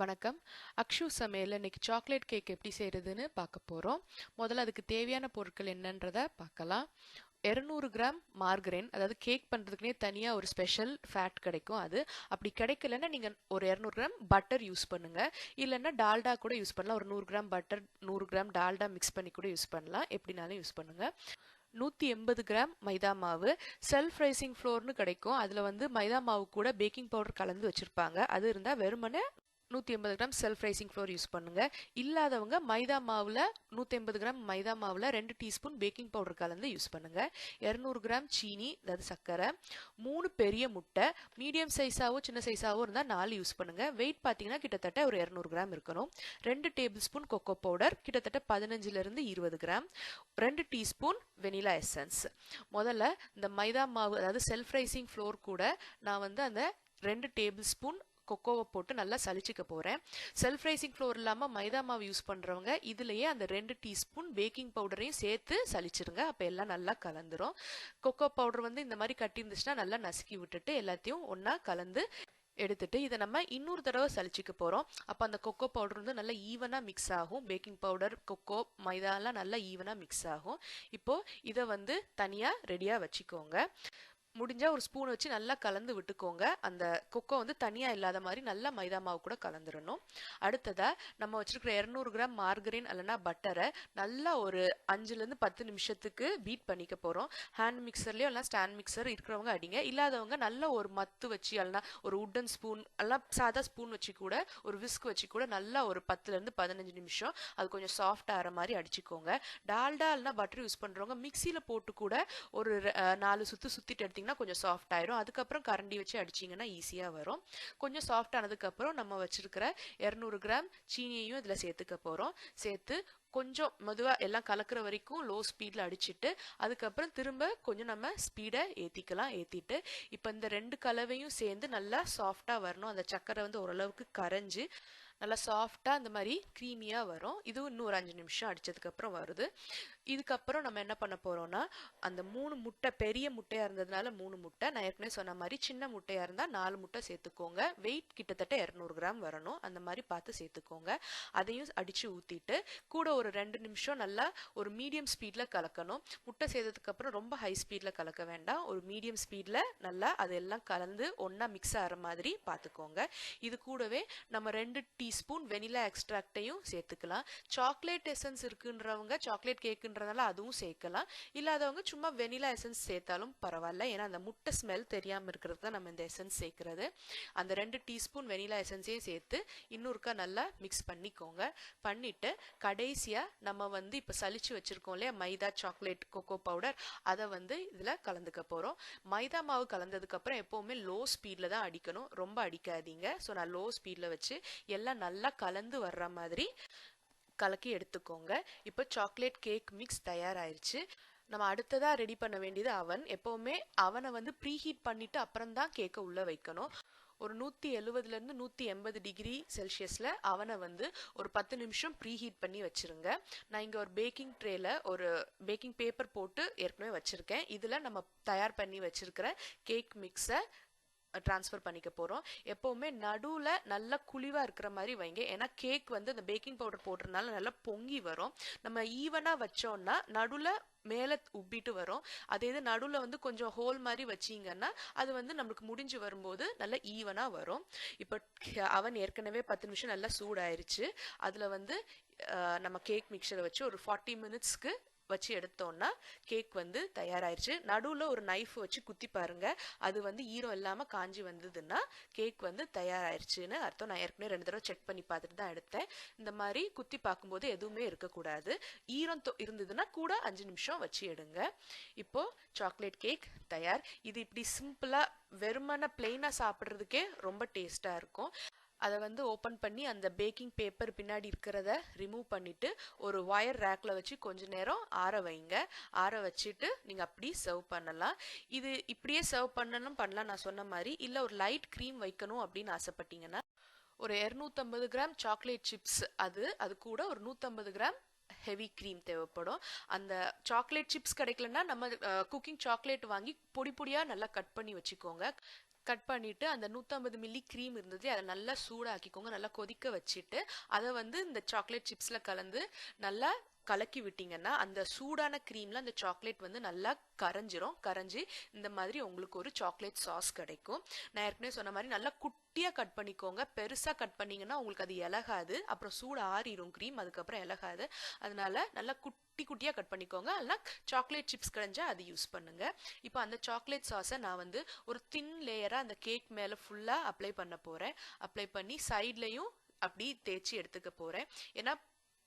வணக்கம். அக்ஷு சமையல் இன்னைக்கு சாக்லேட் கேக் எப்படி செய்கிறதுன்னு பார்க்க போகிறோம் முதல்ல அதுக்கு தேவையான பொருட்கள் என்னன்றதை பார்க்கலாம். இரநூறு கிராம் மார்கரைன் அதாவது கேக் பண்ணுறதுக்குனே தனியாக ஒரு ஸ்பெஷல் ஃபேட் கிடைக்கும் அது. அப்படி கிடைக்கலன்னா நீங்கள் ஒரு இரநூறு கிராம் பட்டர் யூஸ் பண்ணுங்கள் இல்லைன்னா டால்டா கூட யூஸ் பண்ணலாம். ஒரு நூறு கிராம் பட்டர் நூறு கிராம் டால்டா மிக்ஸ் பண்ணி கூட யூஸ் பண்ணலாம். எப்படினாலும் யூஸ் பண்ணுங்கள் நூற்றி எண்பது கிராம் மைதா மாவு. செல்ஃப் ரைசிங் ஃப்ளோர்னு கிடைக்கும். அதில் வந்து மைதா மாவு கூட பேக்கிங் பவுடர் கலந்து வச்சுருப்பாங்க. அது இருந்தால் வெறுமனே நூற்றி எண்பது gram self raising flour use பண்ணுங்கள் இல்லாதவங்க மைதா மாவில் நூற்றி எண்பது கிராம் மைதா மாவில் ரெண்டு டீஸ்பூன் பேக்கிங் பவுடர் கலந்து யூஸ் பண்ணுங்கள் இரநூறு கிராம் சீனி அதாவது சர்க்கரை மூணு பெரிய முட்டை மீடியம் சைஸாகவோ சின்ன சைஸாகவோ இருந்தால் நாலு யூஸ் பண்ணுங்கள் வெயிட் பார்த்தீங்கன்னா கிட்டத்தட்ட ஒரு இரநூறு கிராம் இருக்கணும். ரெண்டு டேபிள் ஸ்பூன் கொக்கோ பவுடர் கிட்டத்தட்ட பதினஞ்சுலேருந்து இருபது கிராம். ரெண்டு டீஸ்பூன் வெனிலா எசன்ஸ் முதல்ல இந்த மைதா மாவு அதாவது செல்ஃப் ரைசிங் ஃப்ளோர் கூட நான் வந்து அந்த ரெண்டு டேபிள் ஸ்பூன் கொக்கோவை போட்டு நல்லா சளிச்சிக்க போகிறேன் செல்ஃப் ரைசிங் ஃப்ளோர் இல்லாமல் மைதா மாவு யூஸ் பண்ணுறவங்க இதுலேயே அந்த ரெண்டு டீஸ்பூன் பேக்கிங் பவுடரையும் சேர்த்து சலிச்சிருங்க அப்போ எல்லாம் நல்லா கலந்துரும். கொக்கோ பவுடர் வந்து இந்த மாதிரி கட்டி இருந்துச்சுன்னா நல்லா நசுக்கி விட்டுட்டு எல்லாத்தையும் ஒன்றா கலந்து எடுத்துட்டு இதை நம்ம இன்னொரு தடவை சளிச்சிக்க போகிறோம் அப்போ அந்த கொக்கோ பவுடர் வந்து நல்லா ஈவனாக மிக்ஸ் ஆகும். பேக்கிங் பவுடர் கொக்கோ மைதாலாம் நல்லா ஈவனாக மிக்ஸ் ஆகும். இப்போது இதை வந்து தனியாக ரெடியாக வச்சுக்கோங்க. முடிஞ்சால் ஒரு ஸ்பூன் வச்சு நல்லா கலந்து விட்டுக்கோங்க. அந்த கொக்கோ வந்து தனியாக இல்லாத மாதிரி நல்லா மைதா மாவு கூட கலந்துடணும் அடுத்ததாக நம்ம வச்சுருக்கிற இரநூறு கிராம் மார்கரின் அல்லனா பட்டரை நல்லா ஒரு அஞ்சுலேருந்து பத்து நிமிஷத்துக்கு பீட் பண்ணிக்க போகிறோம் ஹேண்ட் மிக்சர்லேயோ இல்லை ஸ்டாண்ட் மிக்சர் இருக்கிறவங்க அடிங்க. இல்லாதவங்க நல்லா ஒரு மத்து வச்சு அல்லனா ஒரு உட்டன் ஸ்பூன் எல்லாம் சாதா ஸ்பூன் வச்சு கூட ஒரு விஸ்க் வச்சு கூட நல்லா ஒரு பத்துலேருந்து பதினஞ்சு நிமிஷம் அது கொஞ்சம் சாஃப்ட் ஆகிற மாதிரி அடிச்சுக்கோங்க. டால்டா இல்லைனா பட்டர் யூஸ் பண்ணுறவங்க மிக்சியில் போட்டு கூட ஒரு நாலு சுற்று சுற்றிட்டு எடுத்தீங்கன்னா கொஞ்சம் சாஃப்ட் ஆயிரும். அதுக்கப்புறம் கரண்டி வச்சு அடிச்சிங்கன்னா ஈஸியாக வரும். கொஞ்சம் சாஃப்ட் ஆனதுக்கப்புறம் நம்ம வச்சிருக்கிற இரநூறு கிராம் சீனியையும் இதில் சேர்த்துக்க போகிறோம் சேர்த்து கொஞ்சம் மெதுவாக எல்லாம் கலக்கிற வரைக்கும் லோ ஸ்பீடில் அடிச்சுட்டு அதுக்கப்புறம் திரும்ப கொஞ்சம் நம்ம ஸ்பீடை ஏற்றிக்கலாம் ஏற்றிட்டு இப்போ இந்த ரெண்டு கலவையும் சேர்ந்து நல்லா சாஃப்டாக வரணும். அந்த சக்கரை வந்து ஓரளவுக்கு கரைஞ்சி நல்லா சாஃப்டாக அந்த மாதிரி க்ரீமியாக வரும். இதுவும் இன்னும் ஒரு அஞ்சு நிமிஷம் அடித்ததுக்கப்புறம் வருது. இதுக்கப்புறம் நம்ம என்ன பண்ண போகிறோம்னா அந்த மூணு முட்டை பெரிய முட்டையாக இருந்ததுனால மூணு முட்டை. நான் ஏற்கனவே சொன்ன மாதிரி சின்ன முட்டையாக இருந்தால் நாலு முட்டை சேர்த்துக்கோங்க. வெயிட் கிட்டத்தட்ட இரநூறு கிராம் வரணும். அந்த மாதிரி பார்த்து சேர்த்துக்கோங்க. அதையும் அடித்து ஊற்றிட்டு கூட ஒரு ரெண்டு நிமிஷம் நல்லா ஒரு மீடியம் ஸ்பீடில் கலக்கணும். முட்டை சேர்த்ததுக்கப்புறம் ரொம்ப ஹை ஸ்பீடில் கலக்க வேண்டாம். ஒரு மீடியம் ஸ்பீடில் நல்லா அதெல்லாம் கலந்து ஒன்றா மிக்ஸ் ஆகிற மாதிரி பார்த்துக்கோங்க. இது கூடவே நம்ம ரெண்டு டீஸ்பூன் வெனிலா எக்ஸ்ட்ராக்டையும் சேர்த்துக்கலாம். சாக்லேட் எசன்ஸ் இருக்குன்றவங்க சாக்லேட் கேக்குன்றதால அதுவும் சேர்க்கலாம். இல்லாதவங்க சும்மா வெனிலா எசன்ஸ் சேர்த்தாலும் பரவாயில்ல. ஏன்னா அந்த முட்டை ஸ்மெல் தெரியாமல் இருக்கிறது தான் நம்ம இந்த எசன்ஸ் சேர்க்கறது. அந்த ரெண்டு டீஸ்பூன் வெனிலா எசன்ஸையும் சேர்த்து இன்னொருக்கா நல்லா மிக்ஸ் பண்ணிக்கோங்க. பண்ணிட்டு கடைசியாக நம்ம வந்து இப்போ சளிச்சு வச்சிருக்கோம் இல்லையா? மைதா சாக்லேட் கொக்கோ பவுடர் அதை வந்து இதில் கலந்துக்க போகிறோம் மைதா மாவு கலந்ததுக்கப்புறம் எப்போவுமே லோ ஸ்பீடில் தான் அடிக்கணும். ரொம்ப அடிக்காதீங்க. ஸோ நான் லோ ஸ்பீடில் வச்சு எல்லாம் நல்லா கலந்து வர்ற மாதிரி கலக்கி எடுத்துக்கோங்க. இப்போ சாக்லேட் கேக் மிக்ஸ் தயாராயிருச்சு. நம்ம அடுத்ததாக ரெடி பண்ண வேண்டியது அவன் எப்போவுமே அவனை வந்து ப்ரீ ஹீட் பண்ணிவிட்டு அப்புறம் தான் கேக்கை உள்ளே வைக்கணும். ஒரு நூற்றி எழுபதுலேருந்து நூற்றி எண்பது டிகிரி செல்சியஸில் அவனை வந்து ஒரு பத்து நிமிஷம் ப்ரீ ஹீட் பண்ணி வச்சுருங்க. நான் இங்கே ஒரு பேக்கிங் ட்ரேயில் ஒரு பேக்கிங் பேப்பர் போட்டு ஏற்கனவே வச்சுருக்கேன். இதில் நம்ம தயார் பண்ணி வச்சுருக்கிற கேக் மிக்ஸை ட்ரான்ஸ்ஃபர் பண்ணிக்க போகிறோம் எப்போவுமே நடுவில் நல்லா குழிவாக இருக்கிற மாதிரி வைங்க. ஏன்னா கேக் வந்து அந்த பேக்கிங் பவுடர் போடுறதுனால நல்லா பொங்கி வரும். நம்ம ஈவனாக வச்சோம்னா நடுவில் மேலே உப்பிட்டு வரும். அதே இது நடுவில் வந்து கொஞ்சம் ஹோல் மாதிரி வச்சிங்கன்னா அது வந்து நம்மளுக்கு முடிஞ்சு வரும்போது நல்லா ஈவனாக வரும். இப்போ அவன் ஏற்கனவே பத்து நிமிஷம் நல்லா சூடாயிருச்சு. அதில் வந்து நம்ம கேக் மிக்சரை வச்சு ஒரு ஃபார்ட்டி மினிட்ஸ்க்கு வச்சு எடுத்தோம்னா கேக் வந்து தயாராயிருச்சு. நடுவில் ஒரு நைஃப் வச்சு குத்தி பாருங்க. அது வந்து ஈரம் இல்லாமல் காஞ்சி வந்ததுன்னா கேக் வந்து தயாராயிருச்சுன்னு அர்த்தம். நான் ஏற்கனவே ரெண்டு தடவை செக் பண்ணி பார்த்துட்டு தான் எடுத்தேன். இந்த மாதிரி குத்தி பார்க்கும்போது எதுவுமே இருக்கக்கூடாது. ஈரம் இருந்ததுன்னா கூட அஞ்சு நிமிஷம் வச்சு எடுங்க. இப்போ சாக்லேட் கேக் தயார். இது இப்படி சிம்பிளாக வெறுமன பிளெயினாக சாப்பிட்றதுக்கே ரொம்ப டேஸ்ட்டாக இருக்கும். அதை வந்து ஓப்பன் பண்ணி அந்த பேக்கிங் பேப்பர் பின்னாடி இருக்கிறத ரிமூவ் பண்ணிவிட்டு ஒரு ஒயர் ரேக்கில் வச்சு கொஞ்ச நேரம் ஆற வைங்க. ஆற வச்சுட்டு நீங்கள் அப்படி சர்வ் பண்ணலாம். இது இப்படியே சர்வ் பண்ணணும் பண்ணலாம் நான் சொன்ன மாதிரி. இல்லை ஒரு லைட் க்ரீம் வைக்கணும் அப்படின்னு ஆசைப்பட்டீங்கன்னா ஒரு இரநூத்தம்பது கிராம் சாக்லேட் சிப்ஸ் அது அது கூட ஒரு நூற்றம்பது கிராம் ஹெவி க்ரீம் தேவைப்படும். அந்த சாக்லேட் சிப்ஸ் கிடைக்கலன்னா நம்ம குக்கிங் சாக்லேட் வாங்கி பொடி பொடியாக நல்லா கட் பண்ணி வச்சுக்கோங்க. கட் பண்ணிட்டு அந்த நூற்றம்பது மில்லி க்ரீம் இருந்தது அதை நல்லா சூடாக்கிக்கோங்க நல்லா கொதிக்க வச்சுட்டு அதை வந்து இந்த சாக்லேட் சிப்ஸில் கலந்து நல்லா கலக்கி விட்டிங்கன்னா அந்த சூடான க்ரீமில் அந்த சாக்லேட் வந்து நல்லா கரைஞ்சிரும். கரைஞ்சி இந்த மாதிரி உங்களுக்கு ஒரு சாக்லேட் சாஸ் கிடைக்கும். நான் ஏற்கனவே சொன்ன மாதிரி நல்லா குட்டியாக கட் பண்ணிக்கோங்க. பெருசாக கட் பண்ணிங்கன்னா உங்களுக்கு அது இலகாது. அப்புறம் சூடு ஆறிடும் க்ரீம் அதுக்கப்புறம் இலகாது. அதனால நல்லா குட்டி குட்டி குட்டியாக கட் பண்ணிக்கோங்க. இல்லைனா சாக்லேட் சிப்ஸ் கிடைஞ்சா அது யூஸ் பண்ணுங்கள் இப்போ அந்த சாக்லேட் சாஸை நான் வந்து ஒரு தின் லேயராக அந்த கேக் மேலே ஃபுல்லாக அப்ளை பண்ண போகிறேன் அப்ளை பண்ணி சைட்லையும் அப்படி தேய்ச்சி எடுத்துக்க போகிறேன் ஏன்னா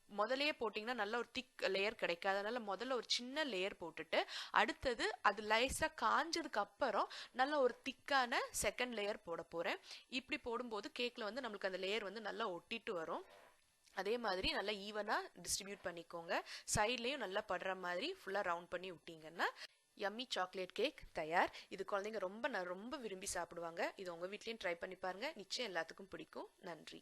முதலையே போட்டிங்கன்னா நல்ல ஒரு திக் லேயர் கிடைக்காது. அதனால் முதல்ல ஒரு சின்ன லேயர் போட்டுட்டு அடுத்தது அது லைஸாக காஞ்சதுக்கு அப்புறம் நல்ல ஒரு திக்கான செகண்ட் லேயர் போட போகிறேன் இப்படி போடும்போது கேக்கில் வந்து நம்மளுக்கு அந்த லேயர் வந்து நல்லா ஒட்டிட்டு வரும். அதே மாதிரி நல்லா ஈவனாக டிஸ்ட்ரிபியூட் பண்ணிக்கோங்க. சைட்லேயும் நல்லா படுற மாதிரி ஃபுல்லாக ரவுண்ட் பண்ணி விட்டிங்கன்னா யம்மி சாக்லேட் கேக் தயார். இது குழந்தைங்க ரொம்ப ரொம்ப விரும்பி சாப்பிடுவாங்க. இது உங்கள் வீட்லேயும் ட்ரை பண்ணி பாருங்கள் நிச்சயம் எல்லாத்துக்கும் பிடிக்கும். நன்றி.